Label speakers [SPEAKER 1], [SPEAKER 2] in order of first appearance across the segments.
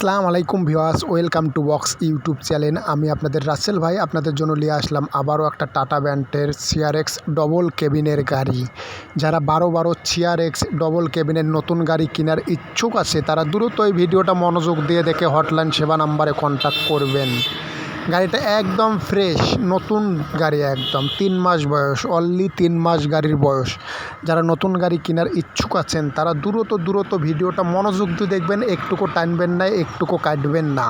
[SPEAKER 1] আসসালামু আলাইকুম ভিওয়াস welcome to box YouTube channel. আমি আপনাদের রাসেল ভাই, আপনাদের জন্য নিয়ে আসলাম আবারও একটা টাটা ব্যান্ডের সিআরএক্স ডবল কেবিনের গাড়ি। যারা বারো বারো সিআরএক্স ডবল কেবিনের নতুন গাড়ি কেনার ইচ্ছুক আছে, তারা দ্রুত এই ভিডিওটা মনোযোগ দিয়ে দেখে হটলাইন সেবা নাম্বারে কন্ট্যাক্ট করবেন। গাড়িটা একদম ফ্রেশ নতুন গাড়ি একদম। তিন মাস বয়স অনলি তিন মাস গাড়ির বয়স। যারা নতুন গাড়ি কেনার ইচ্ছুক আছেন, তারা দ্রুত দ্রুত ভিডিওটা মনোযোগ দিয়ে দেখবেন, একটুকু টানবেন না, একটুকু কাটবেন না।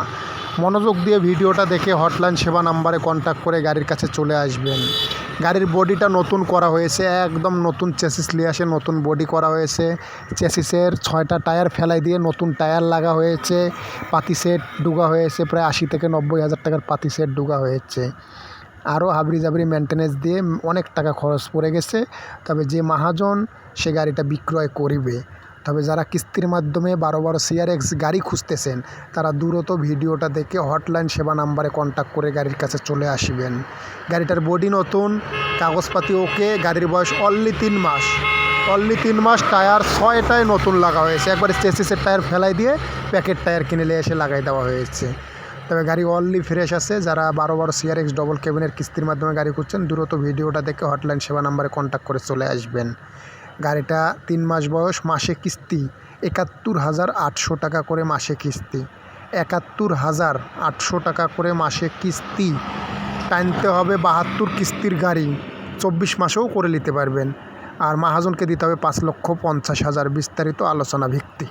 [SPEAKER 1] মনোযোগ দিয়ে ভিডিওটা দেখে হটলাইন সেবা নাম্বারে কন্ট্যাক্ট করে গাড়ির কাছে চলে আসবেন। গাড়ির বডিটা নতুন করা হয়েছে, একদম নতুন চেসিস নিয়ে নতুন বডি করা হয়েছে। চেসিসের ছয়টা টায়ার ফেলাই দিয়ে নতুন টায়ার লাগা হয়েছে, পাতি সেট ডুগা হয়েছে, প্রায় আশি থেকে নব্বই হাজার টাকার পাতি সেট ডুগা হয়েছে। আরও হাবড়ি জাবড়ি মেনটেনেন্স দিয়ে অনেক টাকা খরচ পড়ে গেছে, তবে যে মহাজন সে গাড়িটা বিক্রয় করিবে। তবে যারা কিস্তির মাধ্যমে বারো বারো সিআরএক্স গাড়ি খুঁজতেছেন, তারা দ্রুত ভিডিওটা দেখে হটলাইন সেবা নাম্বারে কন্ট্যাক্ট করে গাড়ির কাছে চলে আসবেন। গাড়িটার বডি নতুন, কাগজপাতি ওকে গাড়ির বয়স অনলি তিন মাস। অনলি তিন মাস টায়ার ছয়টায় নতুন লাগা হয়েছে। একবারে চেসিসের টায়ার ফেলাই দিয়ে প্যাকেট টায়ার কিনে নিয়ে এসে লাগাই দেওয়া হয়েছে। তবে গাড়ি অনলি ফ্রেশ আছে। যারা বারো বারো সিআরএক্স ডবল কেবিনের কিস্তির মাধ্যমে গাড়ি খুঁজছেন, দ্রুত ভিডিওটা দেখে হটলাইন সেবা নাম্বারে কন্ট্যাক্ট করে চলে আসবেন। গাড়িটা তিন মাস বয়স, মাসে কিস্তি। একাত্তর হাজার আটশো টাকা করে মাসে কিস্তি। একাত্তর হাজার আটশো টাকা করে মাসে কিস্তি। টানতে হবে বাহাত্তর কিস্তির গাড়ি। চব্বিশ মাসেও করে নিতে পারবেন। আর মাহাজনকে দিতে হবে পাঁচ লক্ষ পঞ্চাশ হাজার বিস্তারিত আলোচনা ভিত্তি